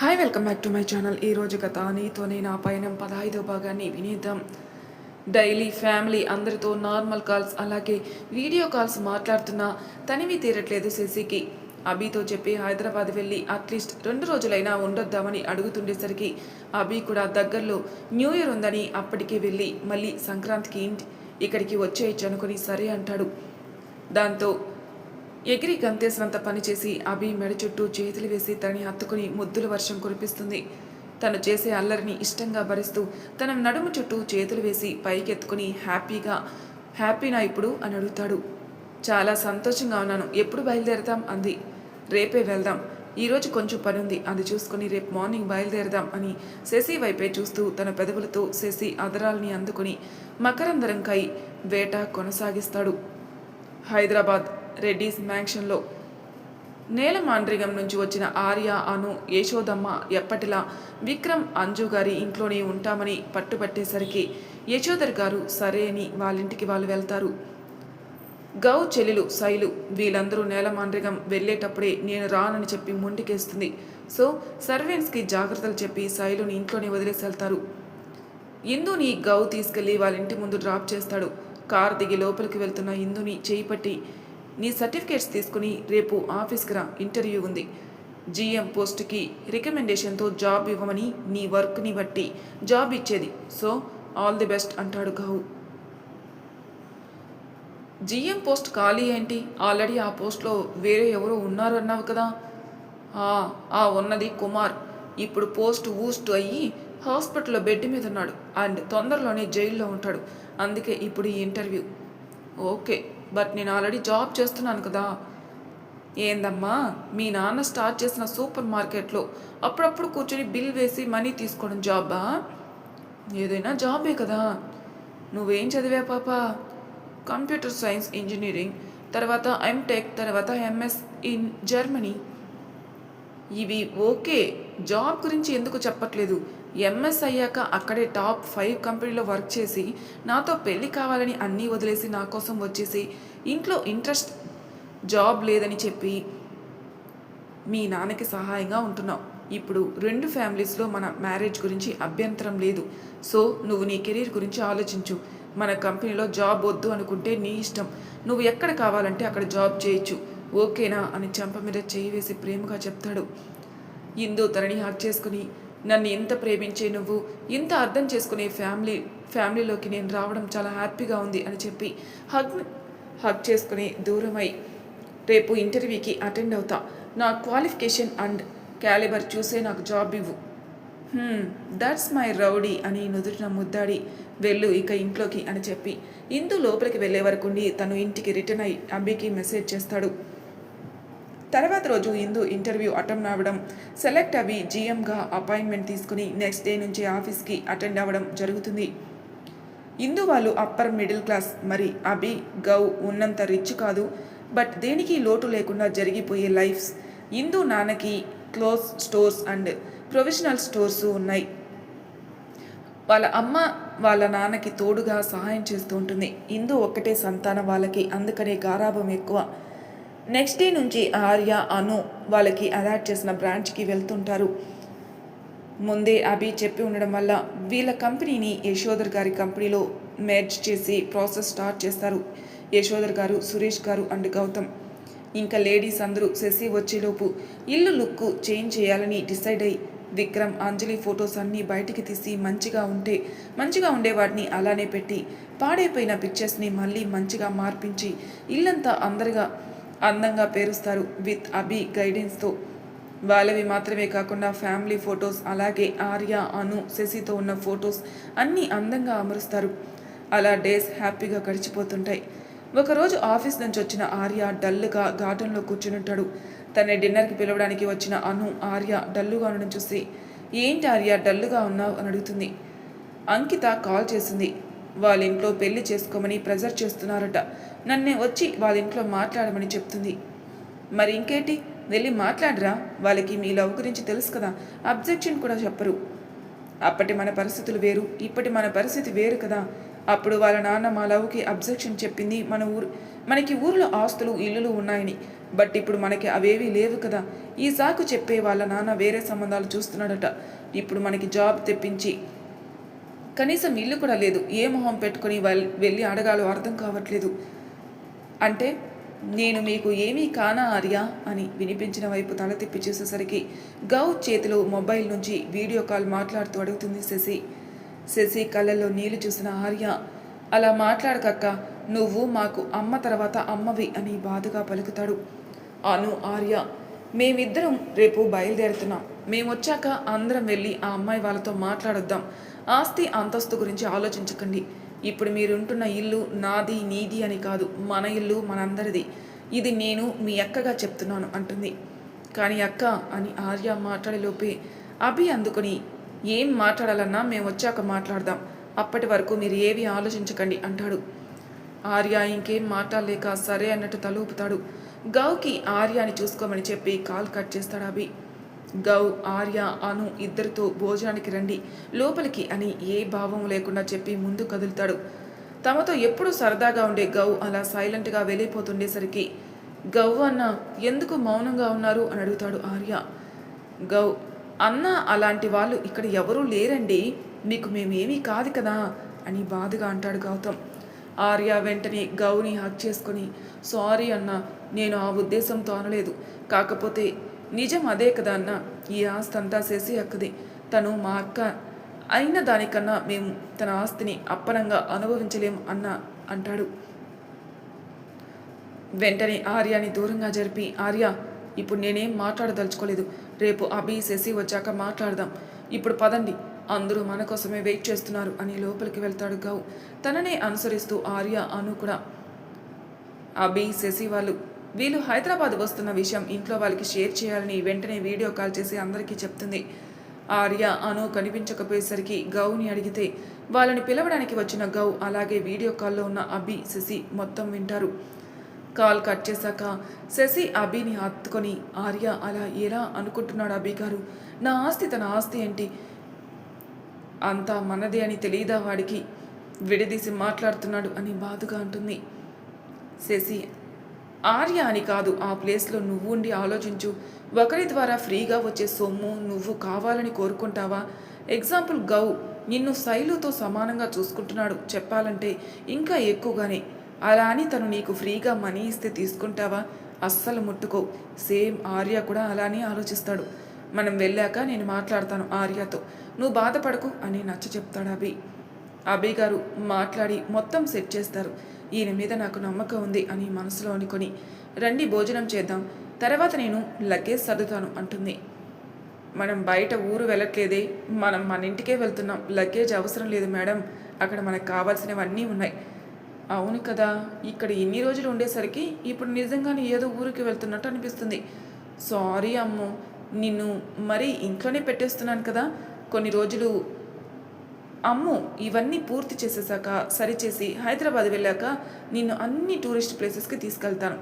Hi welcome back to my channel ఈ రోజు కథ నీతోనే నా పయనం పదహైదో భాగాన్ని వినేద్దాం. డైలీ ఫ్యామిలీ అందరితో నార్మల్ కాల్స్ అలాగే వీడియో కాల్స్ మాట్లాడుతున్నా తనివి తీరట్లేదు శశికి. అభితో చెప్పి హైదరాబాద్ వెళ్ళి అట్లీస్ట్ రెండు రోజులైనా ఉండొద్దామని అడుగుతుండేసరికి అభి కూడా దగ్గరలో న్యూ ఇయర్ ఉందని అప్పటికే వెళ్ళి మళ్ళీ సంక్రాంతికి ఇంటి ఇక్కడికి వచ్చేయచ్చు అనుకుని సరే అంటాడు. దాంతో ఎగిరి గంతేసినంత పనిచేసి అభి మెడ చుట్టూ చేతులు వేసి తనని హత్తుకుని ముద్దుల వర్షం కురిపిస్తుంది. తను చేసే అల్లరిని ఇష్టంగా భరిస్తూ తన నడుము చుట్టూ చేతులు వేసి పైకెత్తుకుని హ్యాపీగా హ్యాపీనా ఇప్పుడు? అని అడుగుతాడు. చాలా సంతోషంగా ఉన్నాను. ఎప్పుడు బయలుదేరదాం అంది. రేపే వెళ్దాం. ఈరోజు కొంచెం పని ఉంది. అది చూసుకుని రేపు మార్నింగ్ బయలుదేరదాం అని శశి వైపే చూస్తూ తన పెదవులతో శశి అదరాల్ని అందుకుని మకరందరంకై వేట కొనసాగిస్తాడు. హైదరాబాద్ రెడ్డీస్ మ్యాన్షన్లో నేల మాండ్రిగం నుంచి వచ్చిన ఆర్య అను యశోదమ్మ ఎప్పటిలా విక్రమ్ అంజు గారి ఇంట్లోనే ఉంటామని పట్టుబట్టేసరికి యశోదర్ గారు సరే అని వాళ్ళింటికి వాళ్ళు వెళ్తారు. గౌ చెల్లెలు శైలు వీళ్ళందరూ నేల మాండ్రిగం వెళ్ళేటప్పుడే నేను రానని చెప్పి ముండికేస్తుంది. సో సర్వెంట్స్కి జాగ్రత్తలు చెప్పి శైలుని ఇంట్లోనే వదిలేసి వెళ్తారు. ఇందుని గౌ తీసుకెళ్ళి వాళ్ళ ఇంటి ముందు డ్రాప్ చేస్తాడు. కారు దిగి లోపలికి వెళ్తున్న ఇందుని చేయి పట్టి నీ సర్టిఫికేట్స్ తీసుకుని రేపు ఆఫీస్కి రా ఇంటర్వ్యూ ఉంది. జీఎం పోస్ట్కి రికమెండేషన్తో జాబ్ ఇవ్వమని నీ వర్క్ని బట్టి జాబ్ ఇచ్చేది. సో ఆల్ ది బెస్ట్ అంటాడు గౌ. జీఎం పోస్ట్ ఖాళీ ఏంటి? ఆల్రెడీ ఆ పోస్ట్లో వేరే ఎవరో ఉన్నారు అన్నావు కదా. ఆ, ఆ ఉన్నది కుమార్. ఇప్పుడు పోస్ట్ ఊస్ట్ అయ్యి హాస్పిటల్లో బెడ్ మీద ఉన్నాడు. అండ్ తొందరలోనే జైల్లో ఉంటాడు. అందుకే ఇప్పుడు ఈ ఇంటర్వ్యూ. ఓకే. బట్ నేను ఆల్రెడీ జాబ్ చేస్తున్నాను కదా. ఏందమ్మా? మీ నాన్న స్టార్ట్ చేసిన సూపర్ మార్కెట్లో అప్పుడప్పుడు కూర్చొని బిల్ వేసి మనీ తీసుకోవడం జాబా? ఏదైనా జాబే కదా. నువ్వేం చదివా పాప? కంప్యూటర్ సైన్స్ ఇంజనీరింగ్ తర్వాత ఎంటెక్ తర్వాత ఎంఎస్ ఇన్ జర్మనీ. ఇవి ఓకే. జాబ్ గురించి ఎందుకు చెప్పట్లేదు? ఎంఎస్ అయ్యాక అక్కడే టాప్ ఫైవ్ కంపెనీలో వర్క్ చేసి నాతో పెళ్ళి కావాలని అన్నీ వదిలేసి నా కోసం వచ్చేసి ఇంట్లో ఇంట్రెస్ట్ జాబ్ లేదని చెప్పి మీ నాన్నకి సహాయంగా ఉంటున్నావు. ఇప్పుడు రెండు ఫ్యామిలీస్లో మన మ్యారేజ్ గురించి అభ్యంతరం లేదు. సో నువ్వు నీ కెరీర్ గురించి ఆలోచించు. మన కంపెనీలో జాబ్ వద్దు అనుకుంటే నీ ఇష్టం. నువ్వు ఎక్కడ కావాలంటే అక్కడ జాబ్ చేయొచ్చు. ఓకేనా? అని చెంప మీద చేయి వేసి ప్రేమగా చెప్తాడు. ఇందు తనని హక్ చేసుకుని నన్ను ఇంత ప్రేమించే నువ్వు ఇంత అర్థం చేసుకునే ఫ్యామిలీ ఫ్యామిలీలోకి నేను రావడం చాలా హ్యాపీగా ఉంది అని చెప్పి హగ్ హగ్ చేసుకుని దూరమై రేపు ఇంటర్వ్యూకి అటెండ్ అవుతా. నా క్వాలిఫికేషన్ అండ్ క్యాలిబర్ చూసే నాకు జాబ్ ఇవ్వు. దట్స్ మై రౌడీ అని నుదుటిన ముద్దాడి వెళ్ళు ఇక ఇంట్లోకి అని చెప్పి. ఇందు లోపలికి వెళ్ళే వరకుండి తను ఇంటికి రిటర్న్ అయి అబ్బికి మెసేజ్ చేస్తాడు. తర్వాత రోజు ఇందు ఇంటర్వ్యూ అటెండ్ అవ్వడం సెలెక్ట్ అవి జీఎంగా అపాయింట్మెంట్ తీసుకుని నెక్స్ట్ డే నుంచి ఆఫీస్కి అటెండ్ అవ్వడం జరుగుతుంది. ఇందు వాళ్ళు అప్పర్ మిడిల్ క్లాస్ మరి అభి గౌ ఉన్నంత రిచ్ కాదు బట్ దేనికి లోటు లేకుండా జరిగిపోయే లైఫ్స్. ఇందు నాన్నకి close stores and professional stores ఉన్నాయి. వాళ్ళ అమ్మ వాళ్ళ నాన్నకి తోడుగా సహాయం చేస్తూ ఉంటుంది. ఇందు ఒక్కటే సంతానం వాళ్ళకి అందుకనే గారాభం ఎక్కువ. నెక్స్ట్ డే నుంచి ఆర్య అను వాళ్ళకి అలాట్ చేసిన బ్రాంచ్కి వెళ్తుంటారు. ముందే అభి చెప్పి ఉండడం వల్ల వీళ్ళ కంపెనీని యశోదర్ గారి కంపెనీలో మెర్జ్ చేసి ప్రాసెస్ స్టార్ట్ చేస్తారు. యశోదర్ గారు సురేష్ గారు అండ్ గౌతమ్. ఇంకా లేడీస్ అందరూ శశి వచ్చేలోపు ఇల్లు లుక్ చేంజ్ చేయాలని డిసైడ్ అయ్యి విక్రమ్ అంజలి ఫొటోస్ అన్నీ బయటికి తీసి మంచిగా ఉంటే మంచిగా ఉండే వాటిని అలానే పెట్టి పాడైపోయిన పిక్చర్స్ని మళ్ళీ మంచిగా మార్పించి ఇల్లంతా అందరిగా అందంగా పేరుస్తారు. విత్ అభి గైడెన్స్తో వాళ్ళవి మాత్రమే కాకుండా ఫ్యామిలీ ఫొటోస్ అలాగే ఆర్య అను శశితో ఉన్న ఫొటోస్ అన్నీ అందంగా అమరుస్తారు. అలా డేస్ హ్యాపీగా గడిచిపోతుంటాయి. ఒకరోజు ఆఫీస్ నుంచి వచ్చిన ఆర్య డల్గా గార్డెన్లో కూర్చుని తన డిన్నర్కి పిలవడానికి వచ్చిన అను ఆర్య డల్లుగా ఉండడం చూసి ఏంటి ఆర్య డల్లుగా ఉన్నావు? అని అడుగుతుంది. అంకిత కాల్ చేసింది. వాళ్ళ ఇంట్లో పెళ్ళి చేసుకోమని ప్రెజర్ చేస్తున్నారట. నన్నే వచ్చి వాళ్ళ ఇంట్లో మాట్లాడమని చెప్తుంది. మరి ఇంకేంటి? వెళ్ళి మాట్లాడరా? వాళ్ళకి మీ లవ్ గురించి తెలుసు కదా అబ్జెక్షన్ కూడా చెప్పరు. అప్పటి మన పరిస్థితులు వేరు ఇప్పటి మన పరిస్థితి వేరు కదా. అప్పుడు వాళ్ళ నాన్న మా లవ్కి అబ్జెక్షన్ చెప్పింది మన ఊరు మనకి ఊర్లో ఆస్తులు ఇల్లులు ఉన్నాయని. బట్ ఇప్పుడు మనకి అవేవీ లేవు కదా. ఈ సాకు చెప్పే వాళ్ళ నాన్న వేరే సంబంధాలు చూస్తున్నాడట. ఇప్పుడు మనకి జాబ్ తెప్పించి కనీసం ఇల్లు కూడా లేదు. ఏ మొహం పెట్టుకొని వెళ్ళి అడగాలో అర్థం కావట్లేదు. అంటే నేను మీకు ఏమీ కానా ఆర్య? అని వినిపించిన వైపు తల తిప్పి చూసేసరికి గౌ చేతిలో మొబైల్ నుంచి వీడియో కాల్ మాట్లాడుతూ అడుగుతుంది శశి. శశి కళ్ళల్లో నీళ్ళు చూసిన ఆర్య అలా మాట్లాడకక్క నువ్వు మాకు అమ్మ తర్వాత అమ్మవి అని బాధగా పలుకుతాడు. అను ఆర్య మేమిద్దరం రేపు బయలుదేరుతున్నాం. మేము వచ్చాక అందరం వెళ్ళి ఆ అమ్మాయి వాళ్ళతో మాట్లాడొద్దాం. ఆస్తి అంతస్తు గురించి ఆలోచించకండి. ఇప్పుడు మీరుంటున్న ఇల్లు నాది నీది అని కాదు మన ఇల్లు మనందరిది. ఇది నేను మీ అక్కగా చెప్తున్నాను అంటుంది. కానీ అక్క అని ఆర్య మాట్లాడేలోపే అభి అందుకుని ఏం మాట్లాడాలన్నా మేము వచ్చాక మాట్లాడదాం. అప్పటి వరకు మీరు ఏవి ఆలోచించకండి అంటాడు. ఆర్య ఇంకేం మాట్లాడలేక సరే అన్నట్టు తలూపుతాడు. గౌకి ఆర్యాని చూసుకోమని చెప్పి కాల్ కట్ చేస్తాడు అభి. గౌ ఆర్య అను ఇద్దరితో భోజనానికి రండి. లోపలికి అని ఏ భావం లేకుండా చెప్పి ముందు కదులుతాడు. తమతో ఎప్పుడూ సరదాగా ఉండే గౌ అలా సైలెంట్గా వెళ్ళిపోతుండేసరికి గౌ అన్న ఎందుకు మౌనంగా ఉన్నారు? అని అడుగుతాడు ఆర్య. గౌ అన్న అలాంటి వాళ్ళు ఇక్కడ ఎవరూ లేరండి. మీకు మేమేమీ కాదు కదా? అని బాధగా అంటాడు గౌతమ్. ఆర్య వెంటనే గౌని హక్ చేసుకొని సారీ అన్న నేను ఆ ఉద్దేశంతో అనలేదు. కాకపోతే నిజం అదే కదా అన్న? ఈ ఆస్తి అంతా చేసి అక్కది తను మా అక్క అయిన దానికన్నా మేము తన ఆస్తిని అప్పనంగా అనుభవించలేం అన్న అంటాడు. వెంటనే ఆర్యాని దూరంగా జరిపి ఆర్య ఇప్పుడు నేనేం మాట్లాడదలుచుకోలేదు. రేపు అభి శశి వచ్చాక మాట్లాడదాం. ఇప్పుడు పదండి. అందరూ మన కోసమే వెయిట్ చేస్తున్నారు అని లోపలికి వెళ్తాడు గౌ. తననే అనుసరిస్తూ ఆర్య అను కూడా అభి శశి వాళ్ళు వీళ్ళు హైదరాబాద్ వస్తున్న విషయం ఇంట్లో వాళ్ళకి షేర్ చేయాలని వెంటనే వీడియో కాల్ చేసి అందరికీ చెప్తుంది. ఆర్య అను కనిపించకపోయేసరికి గౌని అడిగితే వాళ్ళని పిలవడానికి వచ్చిన గౌ అలాగే వీడియో కాల్లో ఉన్న అభి శశి మొత్తం వింటారు. కాల్ కట్ చేశాక శశి అభిని హత్తుకొని ఆర్య అలా ఎలా అనుకుంటున్నాడు అభి గారు? నా ఆస్తి తన ఆస్తి ఏంటి? అంతా మనదే అని తెలియదా వాడికి? విడదీసి మాట్లాడుతున్నాడు అని బాధగా అంటుంది. శశి ఆర్య అని కాదు ఆ ప్లేస్లో నువ్వు ఉండి ఆలోచించు. ఒకరి ద్వారా ఫ్రీగా వచ్చే సొమ్ము నువ్వు కావాలని కోరుకుంటావా? ఎగ్జాంపుల్ గౌ నిన్ను శైలుతో సమానంగా చూసుకుంటున్నాడు. చెప్పాలంటే ఇంకా ఎక్కువగానే. అలా అని తను నీకు ఫ్రీగా మనీ ఇస్తే తీసుకుంటావా? అస్సలు ముట్టుకో. సేమ్ ఆర్య కూడా అలానే ఆలోచిస్తాడు. మనం వెళ్ళాక నేను మాట్లాడతాను ఆర్యతో. నువ్వు బాధపడకు అని నచ్చ చెప్తాడు అభి. అభయ్ గారు మాట్లాడి మొత్తం సెట్ చేస్తారు. ఈయన మీద నాకు నమ్మకం ఉంది అని మనసులో అనుకొని రండి భోజనం చేద్దాం. తర్వాత నేను లగేజ్ సర్దుతాను అంటుంది. మనం బయట ఊరు వెళ్ళట్లేదే. మనం మన ఇంటికే వెళ్తున్నాం. లగేజ్ అవసరం లేదు మేడం. అక్కడ మనకు కావాల్సినవన్నీ ఉన్నాయి. అవును కదా. ఇక్కడ ఇన్ని రోజులు ఉండేసరికి ఇప్పుడు నిజంగానే ఏదో ఊరికి వెళ్తున్నట్టు అనిపిస్తుంది. సారీ అమ్మో. నిన్ను మరీ ఇంట్లోనే పెట్టేస్తున్నాను కదా. కొన్ని రోజులు అమ్ము ఇవన్నీ పూర్తి చేసేసాక సరిచేసి హైదరాబాద్ వెళ్ళాక నిన్ను అన్ని టూరిస్ట్ ప్లేసెస్కి తీసుకెళ్తాను.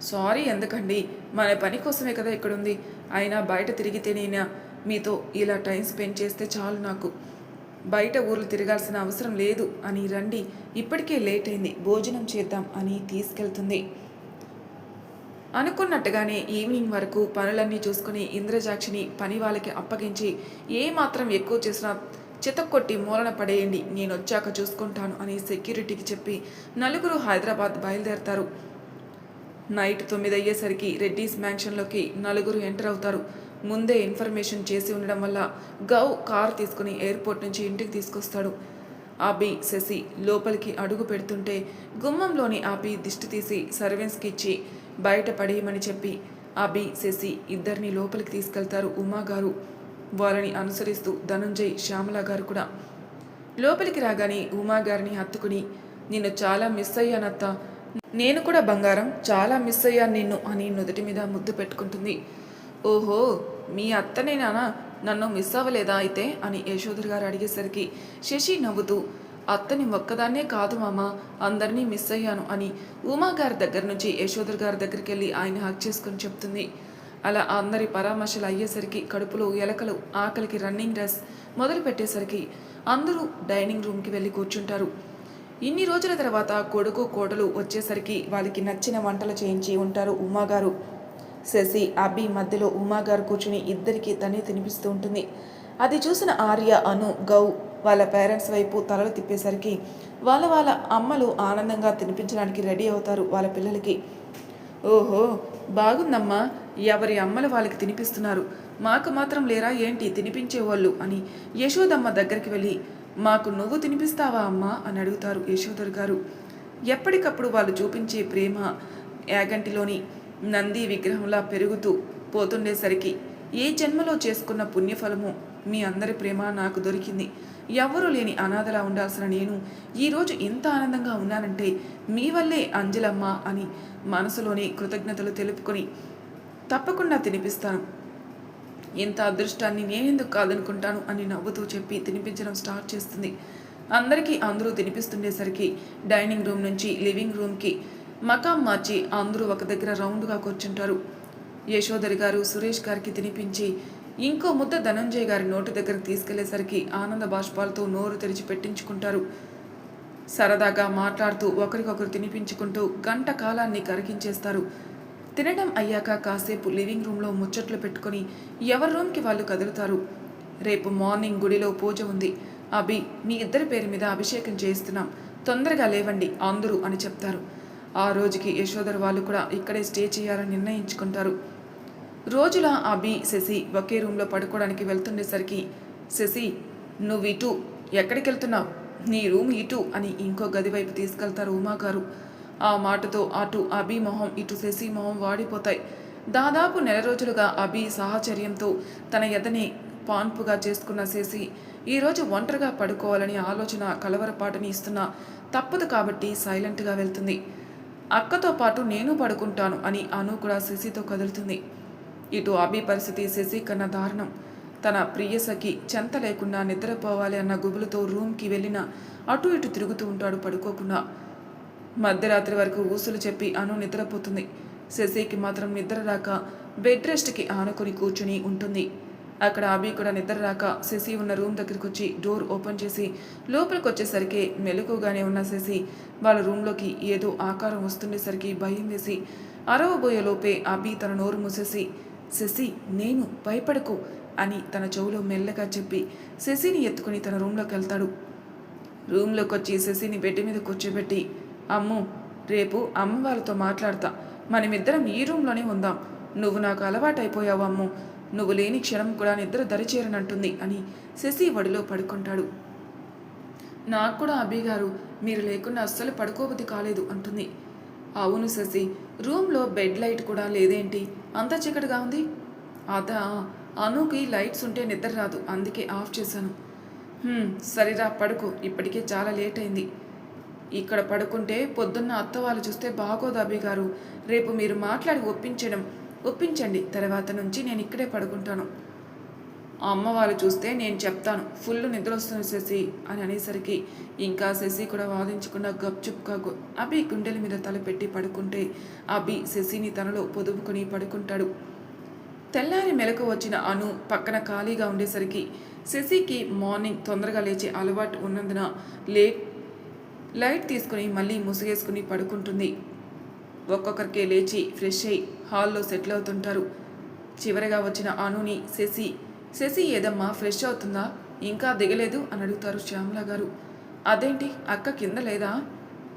సారీ ఎందుకండి మన పని కోసమే కదా ఇక్కడ ఉంది అయినా బయట తిరిగితేనైనా మీతో ఇలా టైం స్పెండ్ చేస్తే చాలు నాకు. బయట ఊర్లు తిరగాల్సిన అవసరం లేదు అని రండి ఇప్పటికే లేట్ అయింది. భోజనం చేద్దాం అని తీసుకెళ్తుంది. అనుకున్నట్టుగానే ఈవినింగ్ వరకు పనులన్నీ చూసుకుని ఇంద్రజాక్షిని పని వాళ్ళకి అప్పగించి ఏమాత్రం ఎక్కువ చేసినా చితక్కొట్టి మూలన పడేయండి నేను వచ్చాక చూసుకుంటాను అని సెక్యూరిటీకి చెప్పి నలుగురు హైదరాబాద్ బయలుదేరతారు. నైట్ తొమ్మిది అయ్యేసరికి రెడ్డీస్ మ్యాన్షన్లోకి నలుగురు ఎంటర్ అవుతారు. ముందే ఇన్ఫర్మేషన్ చేసి ఉండడం వల్ల గౌ కార్ తీసుకుని ఎయిర్పోర్ట్ నుంచి ఇంటికి తీసుకొస్తాడు. ఆపి శశి లోపలికి అడుగు పెడుతుంటే గుమ్మంలోని ఆపి దిష్టి తీసి సర్వెంట్స్కి ఇచ్చి బయట పడేయమని చెప్పి ఆబి శశి ఇద్దరిని లోపలికి తీసుకెళ్తారు ఉమా గారు వాళ్ళని అనుసరిస్తూ ధనుంజయ్ శ్యామల గారు కూడా లోపలికి రాగానే ఉమా గారిని హత్తుకుని నిన్ను చాలా మిస్ అయ్యానత్త. నేను కూడా బంగారం చాలా మిస్ అయ్యాను నిన్ను అని నుదుటి మీద ముద్దు పెట్టుకుంటుంది. ఓహో మీ అత్తనేనా నన్ను మిస్ అవ్వలేదా అయితే? అని యశోధర్ గారు అడిగేసరికి శశి నవ్వుతూ అత్తని ఒక్కదాన్నే కాదు మామ అందరినీ మిస్ అయ్యాను అని ఉమా గారి దగ్గర నుంచి యశోధర్ గారి దగ్గరికి వెళ్ళి ఆయన హక్ చేసుకుని చెప్తుంది. అలా అందరి పరామర్శలు అయ్యేసరికి కడుపులో ఎలకలు ఆకలికి రన్నింగ్ రేస్ మొదలు పెట్టేసరికి అందరూ డైనింగ్ రూమ్కి వెళ్ళి కూర్చుంటారు. ఇన్ని రోజుల తర్వాత కొడుకు కోడలు వచ్చేసరికి వాళ్ళకి నచ్చిన వంటలు చేయించి ఉంటారు ఉమాగారు శశి అభి మధ్యలో ఉమాగారు కూర్చుని ఇద్దరికి తనే తినిపిస్తూ ఉంటుంది. అది చూసిన ఆర్య అను గౌ వాళ్ళ పేరెంట్స్ వైపు తలలు తిప్పేసరికి వాళ్ళ వాళ్ళ అమ్మలు ఆనందంగా తినిపించడానికి రెడీ అవుతారు వాళ్ళ పిల్లలకి. ఓహో బాగుందమ్మా. ఎవరి అమ్మలు వాళ్ళకి తినిపిస్తున్నారు. మాకు మాత్రం లేరా ఏంటి తినిపించేవాళ్ళు అని యశోదమ్మ దగ్గరికి వెళ్ళి మాకు నువ్వు తినిపిస్తావా అమ్మా అని అడుగుతారు యశోదర్ గారు. ఎప్పటికప్పుడు వాళ్ళు చూపించే ప్రేమ యాగంటిలోని నంది విగ్రహంలా పెరుగుతూ పోతుండేసరికి ఏ జన్మలో చేసుకున్న పుణ్యఫలము మీ అందరి ప్రేమ నాకు దొరికింది. ఎవ్వరూ లేని అనాథలా ఉండాల్సిన నేను ఈరోజు ఇంత ఆనందంగా ఉన్నానంటే మీ వల్లే అంజలమ్మ అని మనసులోని కృతజ్ఞతలు తెలుపుకొని తప్పకుండా తినిపిస్తాను. ఇంత అదృష్టాన్ని నేనెందుకు కాదనుకుంటాను అని నవ్వుతూ చెప్పి తినిపించడం స్టార్ట్ చేస్తుంది. అందరికీ అందరూ తినిపిస్తుండేసరికి డైనింగ్ రూమ్ నుంచి లివింగ్ రూమ్కి మకాం మార్చి అందరూ ఒక దగ్గర రౌండ్గా కూర్చుంటారు. యశోదరి గారు సురేష్ గారికి తినిపించి ఇంకో ముద్ద ధనంజయ్ గారి నోటి దగ్గర తీసుకెళ్ళేసరికి ఆనంద బాష్పాలతో నోరు తెరిచి పెట్టించుకుంటారు. సరదాగా మాట్లాడుతూ ఒకరికొకరు తినిపించుకుంటూ గంట కాలాన్ని కరిగించేస్తారు. తినడం అయ్యాక కాసేపు లివింగ్ రూమ్లో ముచ్చట్లు పెట్టుకొని ఎవరి రూమ్కి వాళ్ళు కదులుతారు? రేపు మార్నింగ్ గుడిలో పూజ ఉంది. అభి మీ ఇద్దరి పేరు మీద అభిషేకం చేయిస్తున్నాం. తొందరగా లేవండి అందరూ అని చెప్తారు. ఆ రోజుకి యశోధర్ వాళ్ళు కూడా ఇక్కడే స్టే చేయాలని నిర్ణయించుకుంటారు. రోజుల అభి శశి ఒకే రూమ్లో పడుకోవడానికి వెళ్తుండేసరికి శశి నువ్వు ఇటు ఎక్కడికి వెళ్తున్నావు నీ రూమ్ ఇటు అని ఇంకో గది వైపు తీసుకెళ్తారు ఉమాగారు. ఆ మాటతో అటు అభి మొహం ఇటు శశి మొహం వాడిపోతాయి. దాదాపు నెల రోజులుగా అభి సాహచర్యంతో తన ఎదనే పాన్పుగా చేసుకున్న శశి ఈరోజు ఒంటరిగా పడుకోవాలని ఆలోచన కలవరపాటుని ఇస్తున్నా తప్పదు కాబట్టి సైలెంట్గా వెళ్తుంది. అక్కతో పాటు నేను పడుకుంటాను అని అను కూడా శశితో కదులుతుంది. ఇటు అభి పరిస్థితి శశి కన్నా దారుణం. తన ప్రియసకి చెంత లేకుండా నిద్రపోవాలి అన్న గుబులతో రూమ్కి వెళ్ళిన అటు ఇటు తిరుగుతూ ఉంటాడు పడుకోకుండా. మధ్యరాత్రి వరకు ఊసులు చెప్పి అను నిద్రపోతుంది. శశికి మాత్రం నిద్ర రాక బెడ్ రెస్ట్కి ఆనుకొని కూర్చుని ఉంటుంది. అక్కడ అభి కూడా నిద్ర రాక శశి ఉన్న రూమ్ దగ్గరికి వచ్చి డోర్ ఓపెన్ చేసి లోపలికి వచ్చేసరికి మెలకుగానే ఉన్న శశి వాళ్ళ రూమ్లోకి ఏదో ఆకారం వస్తుండేసరికి భయం వేసి అరవబోయే లోపే అభి తన నోరు మూసేసి శశి నేను భయపడకు అని తన చెవులో మెల్లగా చెప్పి శశిని ఎత్తుకుని తన రూమ్లోకి వెళ్తాడు. రూమ్లోకి వచ్చి శశిని బెడ్ మీద కూర్చోబెట్టి అమ్ము రేపు అమ్మ వాళ్ళతో మాట్లాడతా. మనమిద్దరం ఈ రూమ్లోనే ఉందాం. నువ్వు నాకు అలవాటైపోయావు అమ్ము. నువ్వు లేని క్షణం కూడా నిద్ర దరిచేరనంటుంది అని శశి వడిలో పడుకుంటాడు. నాకు కూడా అబ్బి గారు మీరు లేకుండా అస్సలు పడుకోబుద్ధి కాలేదు అంటుంది. అవును శశి రూమ్లో బెడ్ లైట్ కూడా లేదేంటి? అంత చీకటిగా ఉంది. అదా అనుకి లైట్స్ ఉంటే నిద్ర రాదు అందుకే ఆఫ్ చేశాను. సరేరా పడుకో ఇప్పటికే చాలా లేట్ అయింది. ఇక్కడ పడుకుంటే పొద్దున్న అత్త వాళ్ళు చూస్తే బాగోదు అభి గారు. రేపు మీరు మాట్లాడి ఒప్పించడం. ఒప్పించండి తర్వాత నుంచి నేను ఇక్కడే పడుకుంటాను. అమ్మ వాళ్ళు చూస్తే నేను చెప్తాను ఫుల్ నిద్ర వస్తుంది శశి అని అనేసరికి ఇంకా శశి కూడా వాదించకుండా గప్చుప్గా అభి గుండెల మీద తలపెట్టి పడుకుంటే అభి శశిని తనలో పొదుపుకొని పడుకుంటాడు. తెల్లారి మెలకు వచ్చిన అను పక్కన ఖాళీగా ఉండేసరికి శశికి మార్నింగ్ తొందరగా లేచే అలవాటు ఉన్నందున లేట్ లైట్ తీసుకుని మళ్ళీ ముసుగేసుకుని పడుకుంటుంది. ఒక్కొక్కరికే లేచి ఫ్రెష్ అయ్యి హాల్లో సెటిల్ అవుతుంటారు. చివరిగా వచ్చిన అనుని శశి శశి ఏదమ్మా ఫ్రెష్ అవుతుందా? ఇంకా దిగలేదు? అని అడుగుతారు శ్యామల గారు. అదేంటి? అక్క కింద లేదా?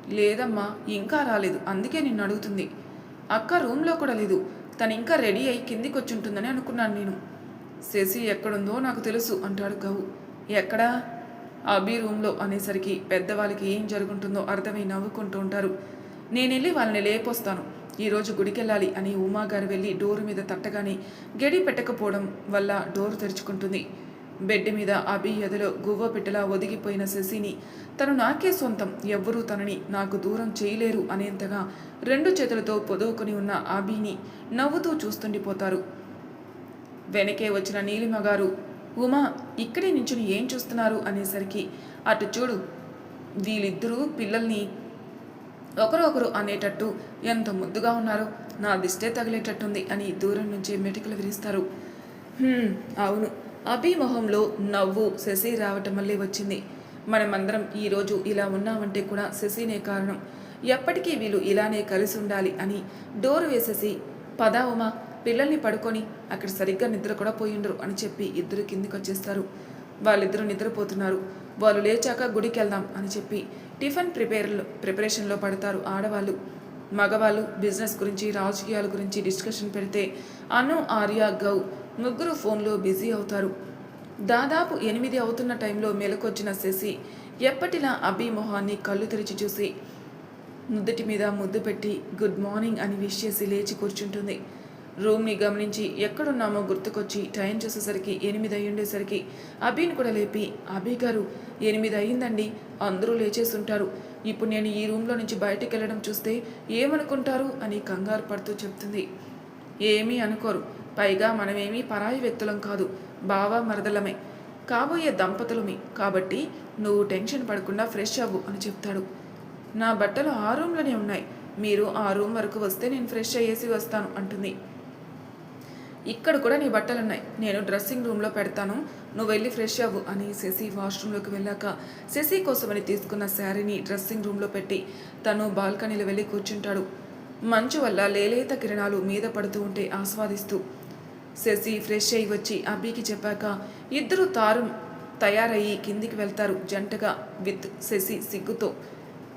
లేదమ్మా ఇంకా రాలేదు. అందుకే నిన్ను అడుగుతుంది. అక్క రూమ్లో కూడా లేదు. తను ఇంకా రెడీ అయి కిందికి వచ్చి ఉంటుందని అనుకున్నాను నేను. శశి ఎక్కడుందో నాకు తెలుసు అంటాడు గవు ఎక్కడా? అభి రూమ్లో అనేసరికి పెద్దవాళ్ళకి ఏం జరుగుంటుందో అర్థమై నవ్వుకుంటూ ఉంటారు. నేను వెళ్ళి వాళ్ళని లేపొస్తాను. ఈరోజు గుడికెళ్ళాలి అని ఉమాగారు వెళ్ళి డోరు మీద తట్టగానే గడి పెట్టకపోవడం వల్ల డోరు తెరుచుకుంటుంది. బెడ్ మీద అభి ఎదలో గువ్వ పెట్టలా ఒదిగిపోయిన శశిని తను నాకే సొంతం ఎవ్వరూ తనని నాకు దూరం చేయలేరు అనేంతగా రెండు చేతులతో పొదువుకొని ఉన్న అభిని నవ్వుతూ చూస్తుండిపోతారు. వెనకే వచ్చిన నీలిమ గారు ఉమా ఇక్కడే నించుని ఏం చూస్తున్నారు అనేసరికి అటు చూడు వీళ్ళిద్దరూ పిల్లల్ని ఒకరొకరు అనేటట్టు ఎంత ముద్దుగా ఉన్నారో నా దిష్టే తగిలేటట్టుంది అని దూరం నుంచి మెటికలు విరిస్తారు. అవును. అభిమొహంలో నవ్వు శశి రావటం వల్లే వచ్చింది. మనమందరం ఈరోజు ఇలా ఉన్నామంటే కూడా శశినే కారణం. ఎప్పటికీ వీళ్ళు ఇలానే కలిసి ఉండాలి అని డోర్ వేసేసి పదా ఉమా పిల్లల్ని పడుకొని అక్కడ సరిగ్గా నిద్ర కూడా పోయిండ్రు అని చెప్పి ఇద్దరు కిందికి వచ్చేస్తారు. వాళ్ళిద్దరూ నిద్రపోతున్నారు. వాళ్ళు లేచాక గుడికి వెళ్దాం అని చెప్పి టిఫిన్ ప్రిపేర్లో ప్రిపరేషన్లో పడతారు ఆడవాళ్ళు. మగవాళ్ళు బిజినెస్ గురించి రాజకీయాల గురించి డిస్కషన్ పెడితే అను ఆర్య గౌ ముగ్గురు ఫోన్లో బిజీ అవుతారు. దాదాపు ఎనిమిది అవుతున్న టైంలో మెలకొచ్చిన శశి ఎప్పటిలా అభి మొహాన్ని కళ్ళు తెరిచి చూసి ముద్దుటి మీద ముద్దు పెట్టి గుడ్ మార్నింగ్ అని విష్ చేసి లేచి కూర్చుంటుంది. రూమ్ని గమనించి ఎక్కడున్నామో గుర్తుకొచ్చి టైం చూసేసరికి ఎనిమిది అయ్యుండేసరికి అభిని కూడా లేపి అభి గారు ఎనిమిది అయ్యిందండి అందరూ లేచేసి ఉంటారు ఇప్పుడు నేను ఈ రూమ్లో నుంచి బయటికి వెళ్ళడం చూస్తే ఏమనుకుంటారు? అని కంగారు పడుతూ చెప్తుంది. ఏమీ అనుకోరు. పైగా మనమేమీ పరాయి వ్యక్తులం కాదు. బావ మరదలమే. కాబోయే దంపతులమే. కాబట్టి నువ్వు టెన్షన్ పడకుండా ఫ్రెష్ అవ్వు అని చెప్తాడు. నా బట్టలు ఆ రూమ్లోనే ఉన్నాయి. మీరు ఆ రూమ్ వరకు వస్తే నేను ఫ్రెష్ అయ్యేసి వస్తాను అంటుంది. ఇక్కడ కూడా నీ బట్టలు ఉన్నాయి నేను డ్రెస్సింగ్ రూమ్లో పెడతాను. నువ్వు వెళ్ళి ఫ్రెష్ అవ్వు అని శశి వాష్రూమ్లోకి వెళ్ళాక శశి కోసమని తీసుకున్న శారీని డ్రెస్సింగ్ రూమ్లో పెట్టి తను బాల్కనీలో వెళ్ళి కూర్చుంటాడు. మంచు వల్ల లేలేత కిరణాలు మీద పడుతూ ఉంటే ఆస్వాదిస్తూ శశి ఫ్రెష్ అయ్యి వచ్చి అబ్బీకి చెప్పాక ఇద్దరు తారు తయారయ్యి కిందికి వెళ్తారు జంటగా విత్ శశి సిగ్గుతో.